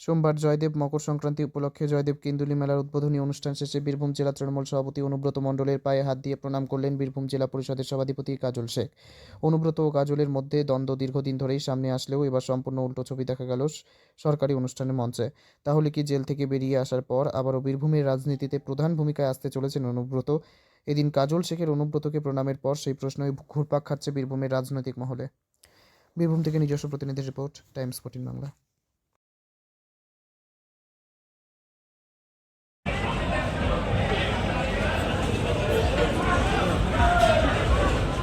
সোমবার জয়দেব মকর সংক্রান্তি উপলক্ষে জয়দেব কেন্দুলি মেলার উদ্বোধনী অনুষ্ঠান শেষে বীরভূম জেলা তৃণমূল সভাপতি অনুব্রত মণ্ডলের পায়ে হাত দিয়ে প্রণাম করলেন বীরভূম জেলা পরিষদের সভাধিপতি কাজল শেখ। অনুব্রত ও কাজলের মধ্যে দ্বন্দ্ব দীর্ঘদিন ধরেই সামনে আসলেও এবার সম্পূর্ণ উল্টো ছবি দেখা গেল সরকারি অনুষ্ঠানের মঞ্চে। তাহলে কি জেল থেকে বেরিয়ে আসার পর আবারও বীরভূমের রাজনীতিতে প্রধান ভূমিকায় আসতে চলেছেন অনুব্রত? এদিন কাজল শেখের অনুব্রতকে প্রণামের পর সেই প্রশ্নই ঘুরপাক খাচ্ছে বীরভূমের রাজনৈতিক মহলে। বীরভূম থেকে নিজস্ব প্রতিনিধি রিপোর্ট, টাইমস ফোর্টিন বাংলা।